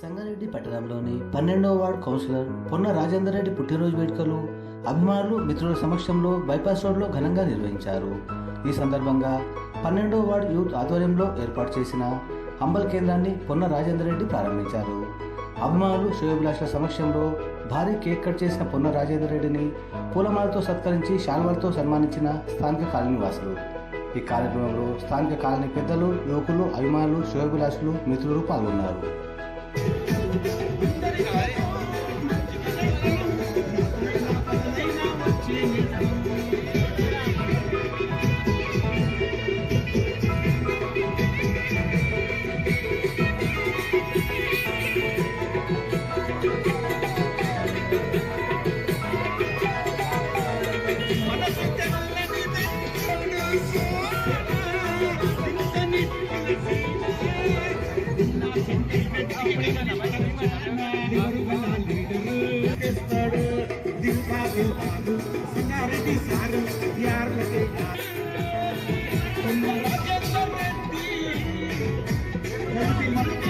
సంగారెడ్డి పట్టణంలోని పన్నెండవ ward councillor పొన్న రాజేందర్ రెడ్డి పుట్టినరోజు వేడుకలు అభిమానులు మిత్రుల సమక్షంలో బైపాస్ రోడ్లో ఘనంగా నిర్వహించారు. ఈ సందర్భంగా పన్నెండవ వార్డ్ యూత్ ఆధ్వర్యంలో ఏర్పాటు చేసిన అంబల్ కేంద్రాన్ని పొన్న రాజేందర్ రెడ్డి ప్రారంభించారు. అభిమానులు శ్రేయోభిలాషుల సమక్షంలో భారీ కేక్ కట్ చేసిన పొన్న రాజేందర్ రెడ్డిని పూలమాలతో సత్కరించి శాల్వాలతో సన్మానించిన స్థానిక కాలనీవాసులు ఈ కార్యక్రమంలో స్థానిక కాలనీ పెద్దలు యువకులు అభిమానులు శ్రేయోభిలాషులు మిత్రులు పాల్గొన్నారు. We got it. Thank you.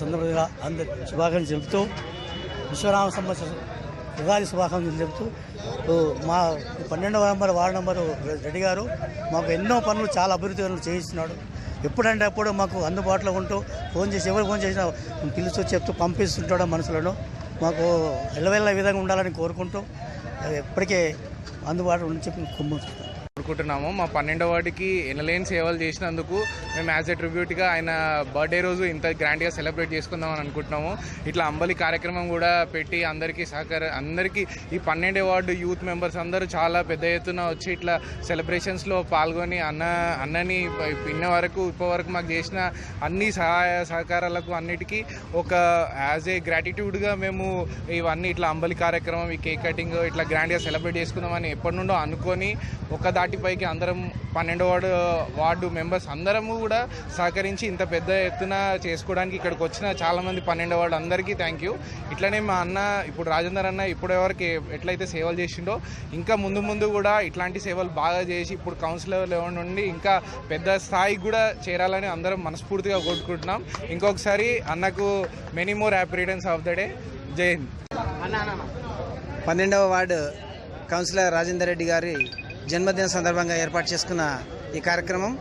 సందర్భంగా అందరి శుభాకాంక్షలు చెబుతూ విశ్వనామ సంవత్సరం ఉగాది శుభాకాంక్షలు చెబుతూ మా పన్నెండవ నెంబర్ వార్డు నెంబరు రెడ్డి గారు మాకు ఎన్నో పనులు చాలా అభివృద్ధి పనులు చేయిస్తున్నాడు. ఎప్పుడంటే అప్పుడు మాకు అందుబాటులో ఉంటూ ఫోన్ చేసి ఎవరు ఫోన్ చేసినా పిలుస్తూ చెప్తూ పంపిస్తుంటాడు మనుషులను మాకు ఎల్లవెల్ల విధంగా ఉండాలని కోరుకుంటూ ఎప్పటికే అందుబాటులో ఉండి చెప్పి కోరుకుంటున్నాము. మా పన్నెండో వాటికి ఎనలేని సేవలు చేసినందుకు మేము యాజ్ ఎ ట్రిబ్యూట్గా ఆయన బర్త్డే రోజు ఇంత గ్రాండ్గా సెలబ్రేట్ చేసుకుందాం అని అనుకుంటున్నాము. ఇట్లా అంబలి కార్యక్రమం కూడా పెట్టి అందరికీ సహకార అందరికీ ఈ పన్నెండు వార్డు యూత్ మెంబర్స్ అందరూ చాలా పెద్ద ఎత్తున వచ్చి ఇట్లా సెలబ్రేషన్స్లో పాల్గొని అన్న అన్నని పిన్న వరకు ఇప్పటి వరకు మాకు చేసిన అన్ని సహాయ సహకారాలకు అన్నిటికీ ఒక యాజ్ ఏ గ్రాటిట్యూడ్గా మేము ఇవన్నీ ఇట్లా అంబలి కార్యక్రమం ఈ కేక్ కటింగ్ ఇట్లా గ్రాండ్గా సెలబ్రేట్ చేసుకుందామని ఎప్పటి నుండో అనుకొని ఒక దాటిపైకి అందరం పన్నెండో వార్డు వార్డు మెంబర్స్ అందరము కూడా సహకరించి ఇంత పెద్ద ఎత్తున చేసుకోవడానికి ఇక్కడికి వచ్చిన చాలామంది పన్నెండు వాళ్ళు అందరికీ థ్యాంక్ యూ ఇట్లనే మా అన్న ఇప్పుడు రాజేందర్ అన్న ఇప్పుడు ఎవరికి ఎట్లయితే సేవలు చేసిండో ఇంకా ముందు ముందు కూడా ఇట్లాంటి సేవలు బాగా చేసి ఇప్పుడు కౌన్సిలర్ లెవెల్ నుండి ఇంకా పెద్ద స్థాయికి కూడా చేరాలని అందరం మనస్ఫూర్తిగా కోరుకుంటున్నాం. ఇంకొకసారి అన్నకు many more happy returns of the day Jai Hind. పన్నెండవ వార్డు కౌన్సిలర్ రాజేందర్ రెడ్డి గారి జన్మదిన సందర్భంగా ఏర్పాటు చేసుకున్న ఈ కార్యక్రమం.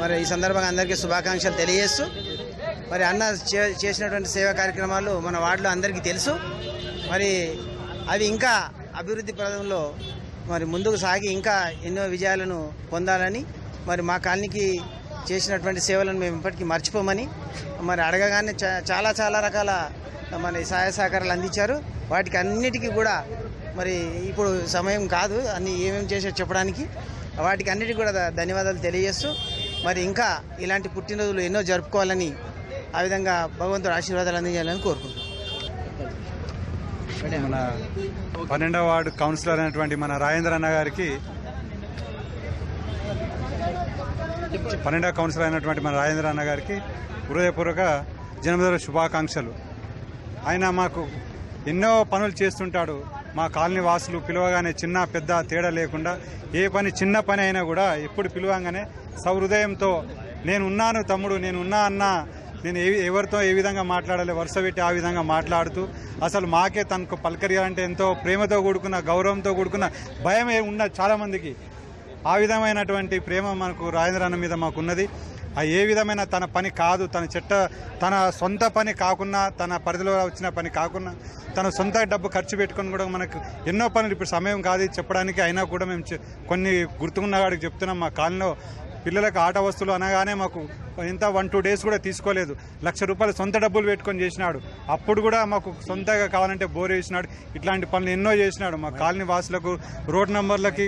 మరి ఈ సందర్భంగా అందరికీ శుభాకాంక్షలు తెలియజేస్తూ మరి అన్న చే- చేసినటువంటి సేవా కార్యక్రమాలు మన వార్డులో అందరికీ తెలుసు. మరి అవి ఇంకా అభివృద్ధి పదంలో మరి ముందుకు సాగి ఇంకా ఎన్నో విజయాలను పొందాలని మరి మా కాలనీకి చేసినటువంటి సేవలను మేము ఇప్పటికీ మర్చిపోమని మరి అడగగానే చా- చాలా చాలా రకాల మన సహాయ సహకారాలు అందించారు. వాటికి అన్నిటికీ కూడా మరి ఇప్పుడు సమయం కాదు అన్ని ఏమేమి చేసో చెప్పడానికి. వాటికి అన్నిటికీ కూడా ధన్యవాదాలు తెలియజేస్తూ మరి ఇంకా ఇలాంటి పుట్టినరోజులు ఎన్నో జరుపుకోవాలని ఆ విధంగా భగవంతుడు ఆశీర్వాదాలు అందించాలని కోరుకుంటున్నాను మన పన్నెండవ వార్డు కౌన్సిలర్ అయినటువంటి మన రాజేంద్ర అన్న గారికి పన్నెండవ కౌన్సిలర్ అయినటువంటి మన రాజేంద్ర అన్న గారికి హృదయపూర్వక జన్మదిన శుభాకాంక్షలు. ఆయన మాకు ఎన్నో పనులు చేస్తుంటాడు. మా కాలనీ వాసులు పిలవగానే చిన్న పెద్ద తేడా లేకుండా ఏ పని చిన్న పని అయినా కూడా ఎప్పుడు పిలవగానే సహృదయంతో నేను ఉన్నాను తమ్ముడు నేను ఉన్నా అన్న నేను ఏ ఎవరితో ఏ విధంగా మాట్లాడాలి వరుస పెట్టి ఆ విధంగా మాట్లాడుతూ అసలు మాకే తనకు పలకరియాలంటే ఎంతో ప్రేమతో కూడుకున్న గౌరవంతో కూడుకున్న భయం ఉన్న ఉన్నది చాలామందికి ఆ విధమైనటువంటి ప్రేమ మనకు రాజేంద్ర అన్న మీద మాకున్నది. ఏ విధమైన తన పని కాదు తన చెట్ట తన సొంత పని కాకుండా తన పరిధిలో వచ్చిన పని కాకుండా తన సొంత డబ్బు ఖర్చు పెట్టుకొని కూడా మనకు ఎన్నో పనులు ఇప్పుడు సమయం కాదు చెప్పడానికి అయినా కూడా మేము కొన్ని గుర్తుకున్న వాడికి చెప్తున్నాం మా కాలనీలో పిల్లలకు ఆట వస్తువులు అనగానే మాకు ఇంత వన్ టూ డేస్ కూడా తీసుకోలేదు. లక్ష రూపాయలు సొంత డబ్బులు పెట్టుకొని చేసినాడు. అప్పుడు కూడా మాకు సొంతగా కావాలంటే బోర్ వేసినాడు. ఇట్లాంటి పనులు ఎన్నో చేసినాడు మా కాలనీ వాసులకు రోడ్ నెంబర్లకి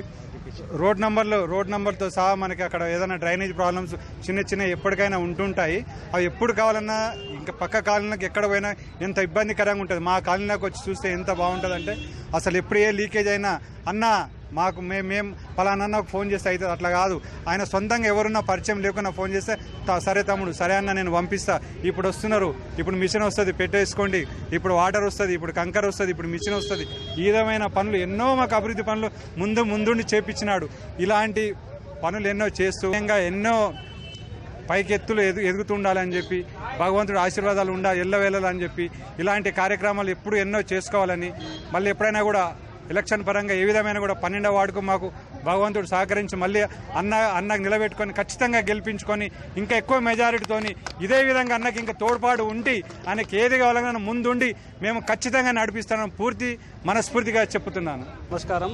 రోడ్ నంబర్లు రోడ్ నంబర్తో సహా మనకి అక్కడ ఏదైనా డ్రైనేజ్ ప్రాబ్లమ్స్ చిన్న చిన్న ఎప్పటికైనా ఉంటుంటాయి. అవి ఎప్పుడు కావాలన్నా ఇంకా పక్క కాలనీలకు ఎక్కడ పోయినా ఎంత ఇబ్బందికరంగా ఉంటుంది. మా కాలనీలోకి వచ్చి చూస్తే ఎంత బాగుంటుందంటే అసలు ఎప్పుడు ఏ లీకేజ్ అయినా అన్నా మాకు మేము మేము పలానా ఫోన్ చేస్తే అవుతుంది అట్లా కాదు. ఆయన సొంతంగా ఎవరున్నా పరిచయం లేకుండా ఫోన్ చేస్తే సరే తమ్ముడు సరే అన్న నేను పంపిస్తా. ఇప్పుడు వస్తున్నారు. ఇప్పుడు మిషన్ వస్తుంది పెట్టేసుకోండి. ఇప్పుడు వాటర్ వస్తుంది ఇప్పుడు కంకర వస్తుంది ఇప్పుడు మిషన్ వస్తుంది. ఈ విధమైన పనులు ఎన్నో మాకు అభివృద్ధి పనులు ముందు ముందుండి చేపించినాడు ఇలాంటి పనులు ఎన్నో చేస్తూ ఇంకా ఎన్నో పైకెత్తులు ఎదు ఎదుగుతుండాలని చెప్పి భగవంతుడు ఆశీర్వాదాలు ఉండాలి ఎల్లవేళలని చెప్పి ఇలాంటి కార్యక్రమాలు ఎప్పుడు ఎన్నో చేసుకోవాలని మళ్ళీ ఎప్పుడైనా కూడా ఎలక్షన్ పరంగా ఏ విధమైన కూడా పన్నెండవ వార్డుకు మాకు భగవంతుడు సహకరించి మళ్ళీ అన్న అన్నకు నిలబెట్టుకొని ఖచ్చితంగా గెలిపించుకొని ఇంకా ఎక్కువ మెజారిటీతోని ఇదే విధంగా అన్నకి ఇంకా తోడ్పాటు ఉండి ఆయనకి ఏది కావాలన్నా ముందుండి మేము ఖచ్చితంగా నడిపిస్తాను పూర్తి మనస్ఫూర్తిగా చెప్తున్నాను నమస్కారం.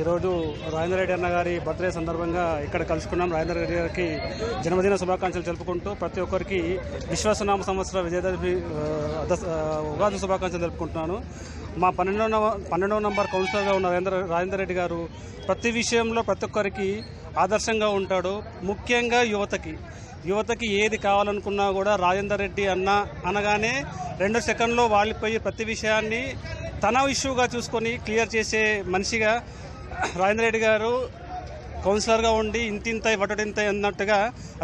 ఈరోజు రాజేంద్ర రెడ్డి అన్న గారి బర్త్డే సందర్భంగా ఇక్కడ కలుసుకున్నాం. రాజేంద్ర రెడ్డి గారికి జన్మదిన శుభాకాంక్షలు తెలుపుకుంటూ ప్రతి ఒక్కరికి విశ్వాసనామ సంవత్సర విజయదశమి ఉగాది శుభాకాంక్షలు తెలుపుకుంటున్నాను. మా పన్నెండో పన్నెండో నంబర్ కౌన్సిలర్గా ఉన్న రాజేంద్ర రెడ్డి గారు ప్రతి విషయంలో ప్రతి ఒక్కరికి ఆదర్శంగా ఉంటాడు. ముఖ్యంగా యువతకి. యువతకి ఏది కావాలనుకున్నా కూడా రాజేందర్ రెడ్డి అన్న అనగానే రెండు సెకండ్లో వాలిపోయి ప్రతి విషయాన్ని తన ఇష్యూగా చూసుకొని క్లియర్ చేసే మనిషిగా రాజేంద్ర రెడ్డి గారు కౌన్సిలర్గా ఉండి ఇంతింత వటడింత అన్నట్టుగా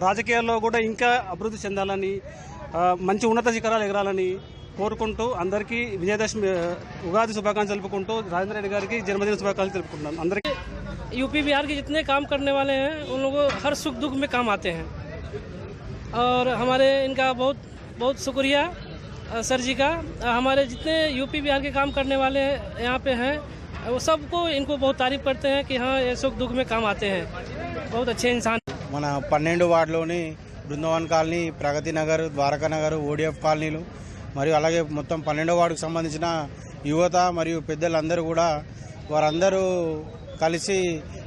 రాజకీయాల్లో కూడా ఇంకా అభివృద్ధి చెందాలని మంచి ఉన్నత శిఖరాలు ఎగరాలని కోరుకుంటూ అందరికీ విజయదశమి ఆ, ఉగాది శుభాకాంక్షలు తెలుపుకుంటూ రాజేంద్ర రెడ్డి గారికి జన్మదిన శుభాకాంక్షలు తెలుపుకుంటున్నాను అందరికీ यूपी बिहार के जितने काम करने वाले हैं उन लोगों को हर सुख दुख में काम आते हैं और हमारे इनका बहुत बहुत शुक्रिया अ, सर जी का अ, हमारे जितने यूपी बिहार के काम करने वाले यहाँ पे हैं वो सबको इनको बहुत तारीफ करते हैं कि हाँ ये सुख दुख में काम आते हैं बहुत अच्छे इंसान మన పన్నెండు వార్డులోని బృందావన్ కాలనీ ప్రగతి నగర్ ద్వారకా నగర్ ఓడిఎఫ్ కాలనీలు మరియు అలాగే మొత్తం పన్నెండో వార్డుకు సంబంధించిన యువత మరియు పెద్దలందరూ కూడా వారందరూ కలిసి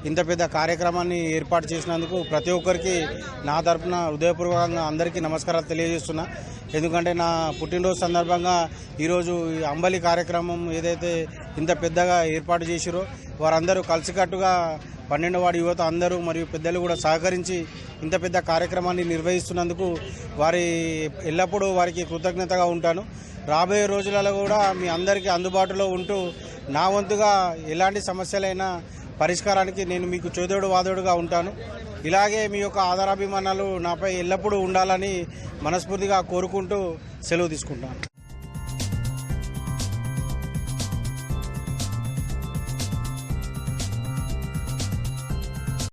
ఇంత పెద్ద కార్యక్రమాన్ని ఏర్పాటు చేసినందుకు ప్రతి ఒక్కరికి నా తరపున హృదయపూర్వకంగా అందరికీ నమస్కారాలు తెలియజేస్తున్నా. ఎందుకంటే నా పుట్టినరోజు సందర్భంగా ఈరోజు ఈ అంబలి కార్యక్రమం ఏదైతే ఇంత పెద్దగా ఏర్పాటు చేసిరో వారందరూ కలిసికట్టుగా పన్నెండు వాడి యువత అందరూ మరియు పెద్దలు కూడా సహకరించి ఇంత పెద్ద కార్యక్రమాన్ని నిర్వహిస్తున్నందుకు వారి ఎల్లప్పుడూ వారికి కృతజ్ఞతగా ఉంటాను. రాబోయే రోజులలో కూడా మీ అందరికీ అందుబాటులో ఉంటూ నా వంతుగా ఎలాంటి సమస్యలైనా పరిష్కారానికి నేను మీకు చోదోడు వాదోడుగా ఉంటాను. ఇలాగే మీ యొక్క ఆధారాభిమానాలు నాపై ఎల్లప్పుడూ ఉండాలని మనస్ఫూర్తిగా కోరుకుంటూ సెలవు తీసుకుంటాను.